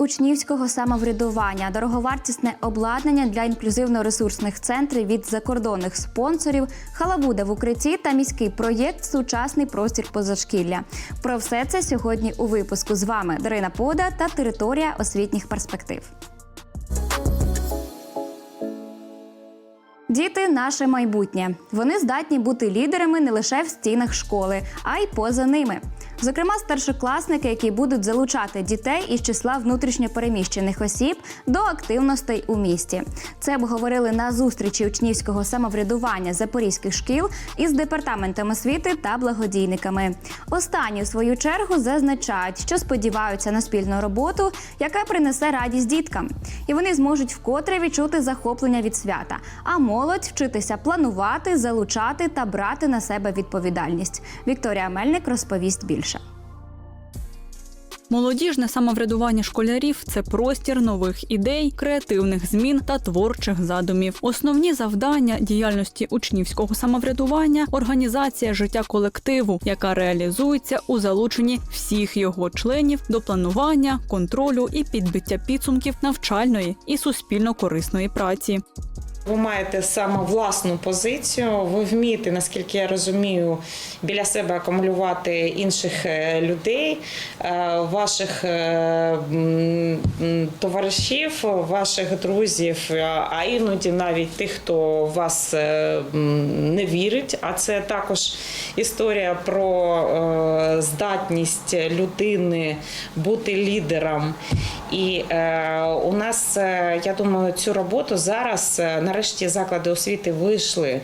Учнівського самоврядування, дороговартісне обладнання для інклюзивно-ресурсних центрів від закордонних спонсорів, халабуда в укритті та міський проєкт Сучасний простір позашкілля. Про все це сьогодні у випуску з вами Дарина Пода та територія освітніх перспектив. Діти наше майбутнє. Вони здатні бути лідерами не лише в стінах школи, а й поза ними. Зокрема, старшокласники, які будуть залучати дітей із числа внутрішньопереміщених осіб до активностей у місті. Це обговорили на зустрічі учнівського самоврядування запорізьких шкіл із департаментом освіти та благодійниками. Останні, в свою чергу, зазначають, що сподіваються на спільну роботу, яка принесе радість діткам, і вони зможуть вкотре відчути захоплення від свята. А молодь вчитися планувати, залучати та брати на себе відповідальність. Вікторія Мельник розповість більше. Молодіжне самоврядування школярів це простір нових ідей, креативних змін та творчих задумів. Основні завдання діяльності учнівського самоврядування організація життя колективу, яка реалізується у залученні всіх його членів до планування, контролю і підбиття підсумків навчальної і суспільно корисної праці. Ви маєте саме власну позицію. Ви вмієте, наскільки я розумію, біля себе акумулювати інших е, людей, е, ваших е, товаришів, ваших друзів, а іноді навіть тих, хто вас не вірить. А це також історія про здатність людини бути лідером. І у нас, я думаю, цю роботу зараз е, нарешті заклади освіти вийшли.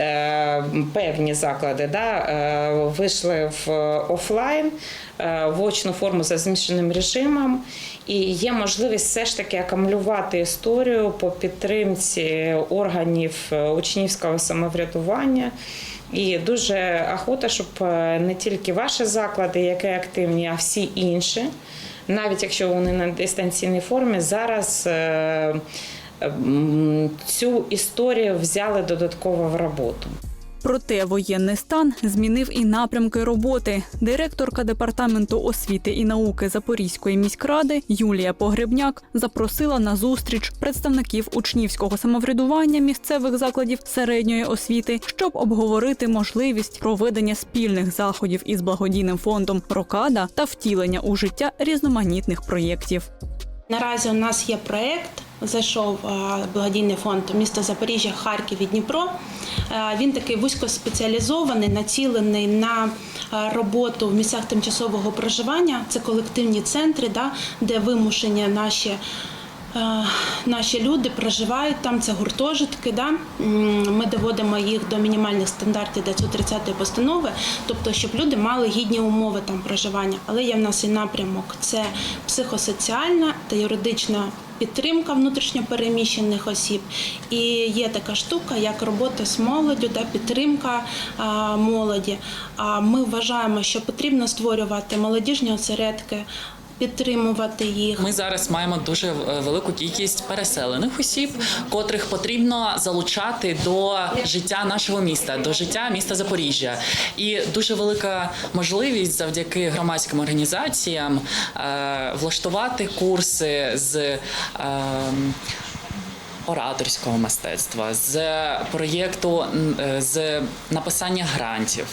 е, Певні заклади да, е, вийшли в офлайн е, в очну форму за змішаним режимом, і є можливість все ж таки акумулювати історію по підтримці органів учнівського самоврядування. І дуже охота, щоб не тільки ваші заклади, які активні, а всі інші, навіть якщо вони на дистанційній формі, зараз цю історію взяли додатково в роботу. Проте воєнний стан змінив і напрямки роботи. Директорка департаменту освіти і науки Запорізької міськради Юлія Погребняк запросила на зустріч представників учнівського самоврядування місцевих закладів середньої освіти, щоб обговорити можливість проведення спільних заходів із благодійним фондом Рокада та втілення у життя різноманітних проєктів. Наразі у нас є проект. Зайшов е, благодійний фонд міста Запоріжжя, Харків і Дніпро. Е, Він такий вузькоспеціалізований, націлений на е, роботу в місцях тимчасового проживання. Це колективні центри, де вимушені наші. Е, Наші люди проживають там, це гуртожитки. Да? Ми доводимо їх до мінімальних стандартів 930 постанови, тобто, щоб люди мали гідні умови там проживання. Але є в нас і напрямок: це психосоціальна та юридична підтримка внутрішньопереміщених осіб. І є така штука, як робота з молоддю, да, підтримка а, молоді. А ми вважаємо, що потрібно створювати молодіжні осередки. Підтримувати їх Ми зараз маємо дуже е, велику кількість переселених осіб, котрих потрібно залучати до життя нашого міста, до життя міста Запоріжжя. І дуже велика можливість завдяки громадським організаціям е, влаштувати курси з. Е, Ораторського мистецтва з проєкту з написання грантів.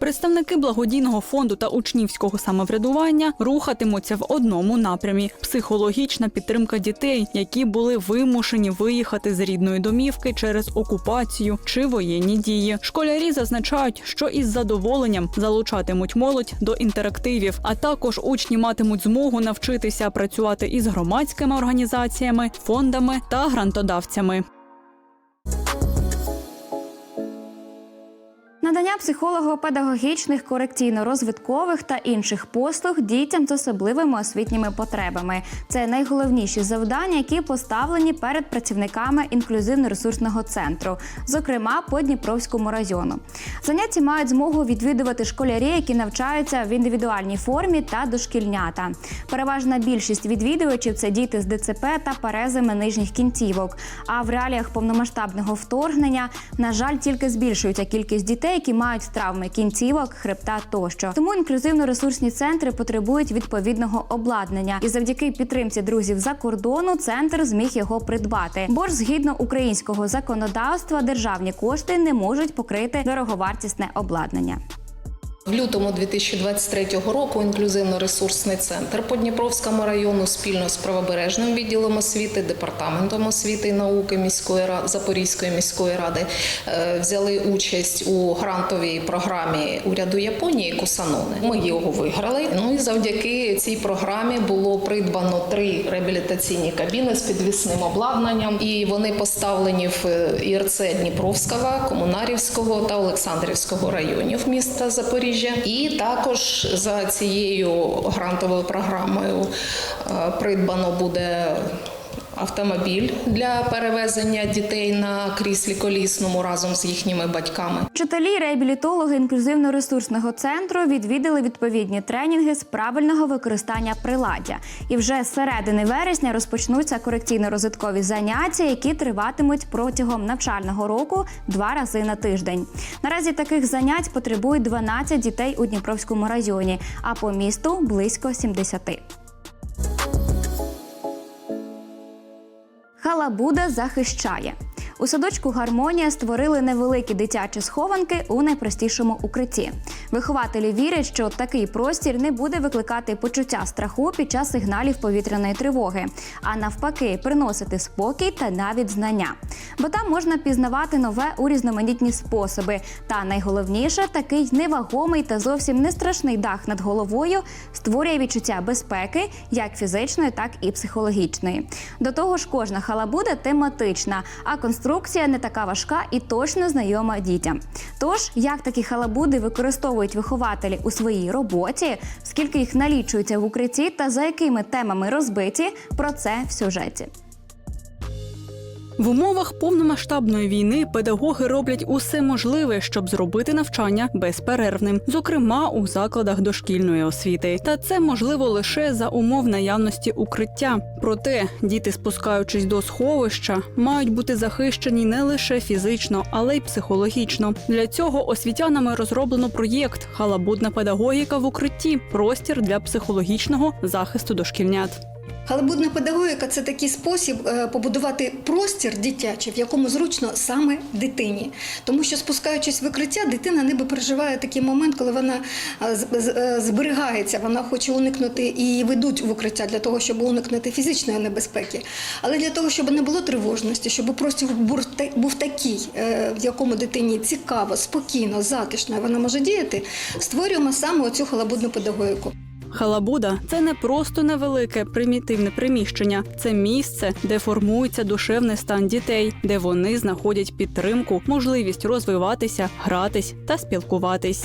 Представники благодійного фонду та учнівського самоврядування рухатимуться в одному напрямі: психологічна підтримка дітей, які були вимушені виїхати з рідної домівки через окупацію чи воєнні дії. Школярі зазначають, що із задоволенням залучатимуть молодь до інтерактивів, а також учні матимуть змогу навчитися працювати із громадськими організаціями, фондами та грантодавцями. Надання психолого-педагогічних, корекційно-розвиткових та інших послуг дітям з особливими освітніми потребами це найголовніші завдання, які поставлені перед працівниками інклюзивно-ресурсного центру, зокрема по Дніпровському району. Заняття мають змогу відвідувати школярі, які навчаються в індивідуальній формі та дошкільнята. Переважна більшість відвідувачів це діти з ДЦП та перезами нижніх кінцівок. А в реаліях повномасштабного вторгнення, на жаль, тільки збільшується кількість дітей, які мають травми кінцівок, хребта тощо. Тому інклюзивно-ресурсні центри потребують відповідного обладнання, і завдяки підтримці друзів за кордону центр зміг його придбати. Бо ж згідно українського законодавства державні кошти не можуть покрити дороговартісне обладнання. В лютому 2023 року інклюзивно-ресурсний центр по Дніпровському району спільно з правобережним відділом освіти, департаментом освіти і науки міської Запорізької міської ради е, взяли участь у грантовій програмі уряду Японії Кусаноне. Ми його виграли. Ну і завдяки цій програмі було придбано три реабілітаційні кабіни з підвісним обладнанням, і вони поставлені в е, ІРЦ Дніпровського, Комунарівського та Олександрівського районів міста Запоріжжя. І також за цією грантовою програмою е, придбано буде. Автомобіль для перевезення дітей на кріслі колісному разом з їхніми батьками. Вчителі, реабілітологи інклюзивно-ресурсного центру відвідали відповідні тренінги з правильного використання приладдя. І вже з середини вересня розпочнуться корекційно-розвиткові заняття, які триватимуть протягом навчального року два рази на тиждень. Наразі таких занять потребують 12 дітей у Дніпровському районі, а по місту близько 70. Халабуда захищає. У садочку Гармонія створили невеликі дитячі схованки у найпростішому укритті. Вихователі вірять, що такий простір не буде викликати почуття страху під час сигналів повітряної тривоги, а навпаки, приносити спокій та навіть знання. Бо там можна пізнавати нове у різноманітні способи. Та найголовніше, такий невагомий та зовсім не страшний дах над головою створює відчуття безпеки, як фізичної, так і психологічної. До того ж, кожна халабуда тематична, а конструкція не така важка і точно знайома дітям. Тож, як такі халабуди використовують вихователі у своїй роботі, скільки їх налічується в укритті та за якими темами розбиті, про це в сюжеті. В умовах повномасштабної війни педагоги роблять усе можливе, щоб зробити навчання безперервним, зокрема у закладах дошкільної освіти. Та це можливо лише за умов наявності укриття. Проте діти, спускаючись до сховища, мають бути захищені не лише фізично, але й психологічно. Для цього освітянами розроблено проєкт Халабудна педагогіка в укритті простір для психологічного захисту дошкільнят. Халабудна педагогіка це такий спосіб е, побудувати простір дитячий, в якому зручно саме дитині. Тому що спускаючись в укриття, дитина ніби переживає такий момент, коли вона е, е, зберігається, вона хоче уникнути і ведуть в укриття для того, щоб уникнути фізичної небезпеки. Але для того, щоб не було тривожності, щоб простір був такий, в якому дитині цікаво, спокійно, затишно, вона може діяти, створюємо саме оцю халабудну педагогіку. Халабуда це не просто невелике примітивне приміщення, це місце, де формується душевний стан дітей, де вони знаходять підтримку, можливість розвиватися, гратись та спілкуватись.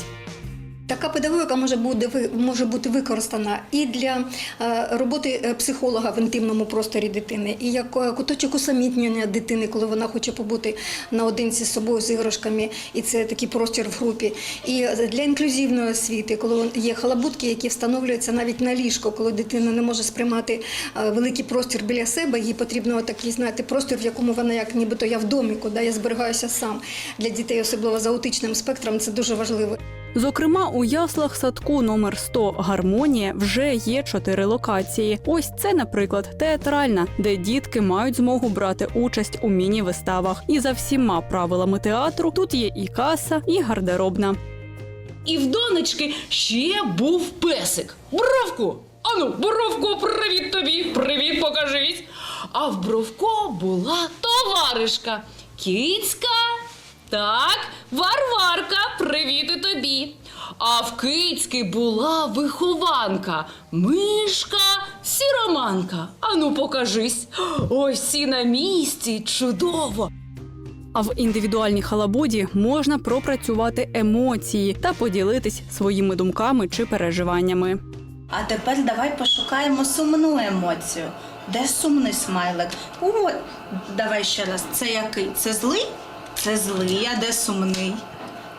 Така педагогіка може бути може бути використана і для е, роботи е, психолога в інтимному просторі дитини, і як е, куточок усамітнення дитини, коли вона хоче побути наодинці з собою з іграшками, і це такий простір в групі. І для інклюзивної освіти, коли є халабутки, які встановлюються навіть на ліжко, коли дитина не може сприймати великий простір біля себе, їй потрібно такий, знаєте, простір, в якому вона як нібито я в доміку, да, я зберігаюся сам. Для дітей, особливо з аутичним спектром, це дуже важливо. Зокрема, у яслах садку номер 100 Гармонія вже є чотири локації. Ось це, наприклад, театральна, де дітки мають змогу брати участь у міні-виставах. І за всіма правилами театру тут є і каса, і гардеробна. І в донечки ще був песик. Бровку! Ану, Бровко, привіт тобі! Привіт, покажись! А в Бровко була товаришка. Кицька. Так, Варварка, привіт і тобі. А в Кицьки була вихованка, мишка, сіроманка. Ану, покажись. Ось всі на місці, чудово. А в індивідуальній халабуді можна пропрацювати емоції та поділитись своїми думками чи переживаннями. А тепер давай пошукаємо сумну емоцію. Де сумний смайлик? О, давай ще раз. Це який? Це злий? Це злий, а де сумний?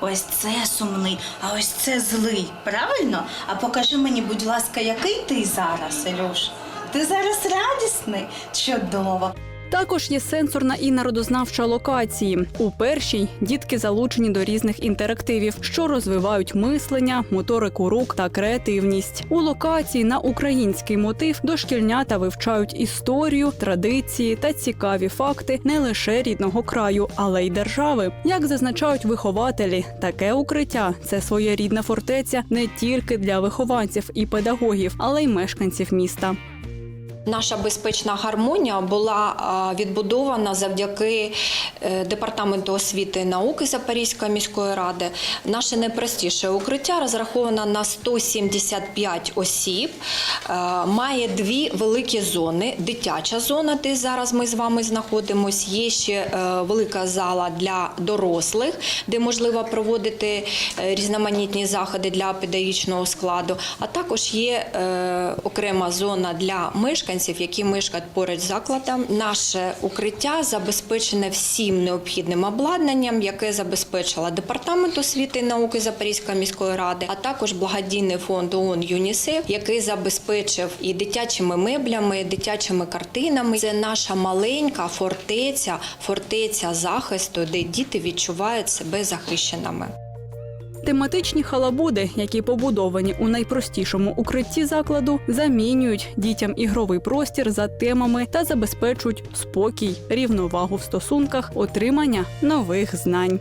Ось це сумний, а ось це злий. Правильно? А покажи мені, будь ласка, який ти зараз, Ілюш? Ти зараз радісний? Чудово. Також є сенсорна і народознавча локації. У першій дітки залучені до різних інтерактивів, що розвивають мислення, моторику рук та креативність. У локації на український мотив дошкільнята вивчають історію, традиції та цікаві факти не лише рідного краю, але й держави. Як зазначають вихователі, таке укриття це своєрідна фортеця не тільки для вихованців і педагогів, але й мешканців міста. Наша безпечна гармонія була відбудована завдяки е, департаменту освіти і науки Запорізької міської ради. Наше найпростіше укриття розраховано на 175 осіб. е, Має дві великі зони: дитяча зона, де зараз ми з вами знаходимося. Є ще е, велика зала для дорослих, де можливо проводити різноманітні заходи для педагогічного складу. А також є окрема зона для мешканців, які мешкають поруч з закладом. Наше укриття забезпечене всім необхідним обладнанням, яке забезпечила департамент освіти і науки Запорізької міської ради, а також благодійний фонд ООН ЮНІСЕФ, який забезпечив і дитячими меблями, і дитячими картинами. Це наша маленька фортеця, фортеця захисту, де діти відчувають себе захищеними. Тематичні халабуди, які побудовані у найпростішому укритті закладу, замінюють дітям ігровий простір за темами та забезпечують спокій, рівновагу в стосунках, отримання нових знань.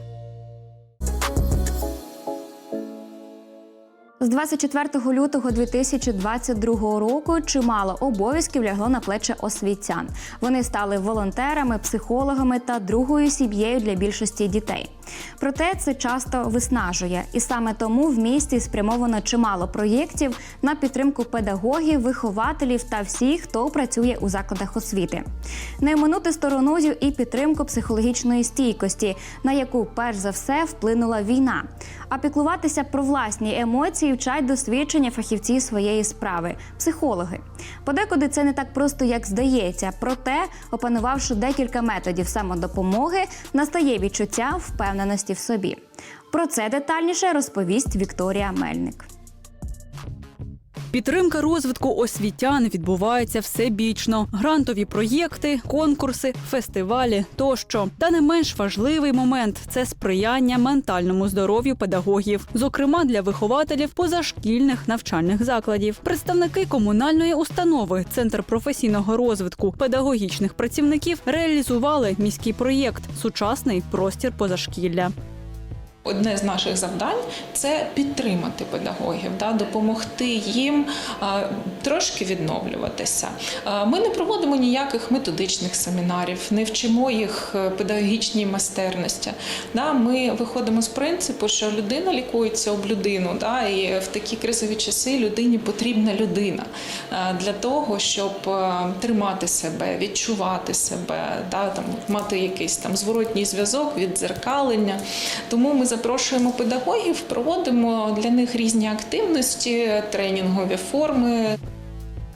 З 24 лютого 2022 року чимало обов'язків лягло на плечі освітян. Вони стали волонтерами, психологами та другою сім'єю для більшості дітей. Проте це часто виснажує, і саме тому в місті спрямовано чимало проєктів на підтримку педагогів, вихователів та всіх, хто працює у закладах освіти. Не оминути стороною і підтримку психологічної стійкості, на яку перш за все вплинула війна. А піклуватися про власні емоції вчать досвідчення фахівці своєї справи психологи. Подекуди це не так просто, як здається. Проте, опанувавши декілька методів самодопомоги, настає відчуття впевненості в собі. Про це детальніше розповість Вікторія Мельник. Підтримка розвитку освітян відбувається всебічно. Грантові проєкти, конкурси, фестивалі тощо. Та не менш важливий момент це сприяння ментальному здоров'ю педагогів, зокрема для вихователів позашкільних навчальних закладів. Представники комунальної установи Центр професійного розвитку педагогічних працівників реалізували міський проєкт Сучасний простір позашкілля. Одне з наших завдань це підтримати педагогів, да, допомогти їм а, трошки відновлюватися. А, Ми не проводимо ніяких методичних семінарів, не вчимо їх е, педагогічній майстерності. Да. Ми виходимо з принципу, що людина лікується об людину, да, і в такі кризові часи людині потрібна людина для того, щоб тримати себе, відчувати себе, да, там, мати якийсь там зворотній зв'язок, віддзеркалення. Тому ми запрошуємо педагогів, проводимо для них різні активності, тренінгові форми.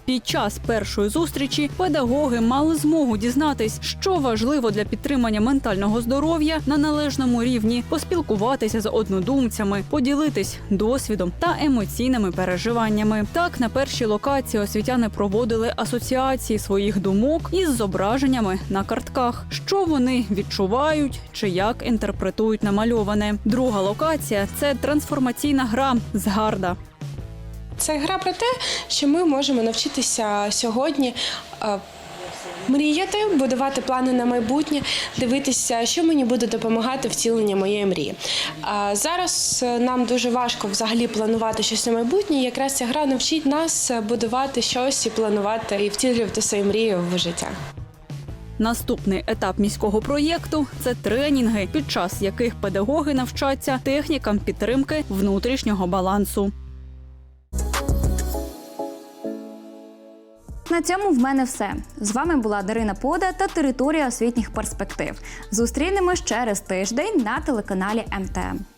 Під час першої зустрічі педагоги мали змогу дізнатись, що важливо для підтримання ментального здоров'я на належному рівні, поспілкуватися з однодумцями, поділитись досвідом та емоційними переживаннями. Так на першій локації освітяни проводили асоціації своїх думок із зображеннями на картках, що вони відчувають чи як інтерпретують намальоване. Друга локація це трансформаційна гра згарда. Це гра про те, що ми можемо навчитися сьогодні. е, Мріяти, будувати плани на майбутнє, дивитися, що мені буде допомагати втілення моєї мрії. А зараз е, нам дуже важко взагалі планувати щось на майбутнє. Якраз ця гра навчить нас будувати щось і планувати і втілювати свої мрії в життя. Наступний етап міського проєкту це тренінги, під час яких педагоги навчаться технікам підтримки внутрішнього балансу. На цьому в мене все. З вами була Дарина Пода та територія освітніх перспектив. Зустрінемось через тиждень на телеканалі МТМ.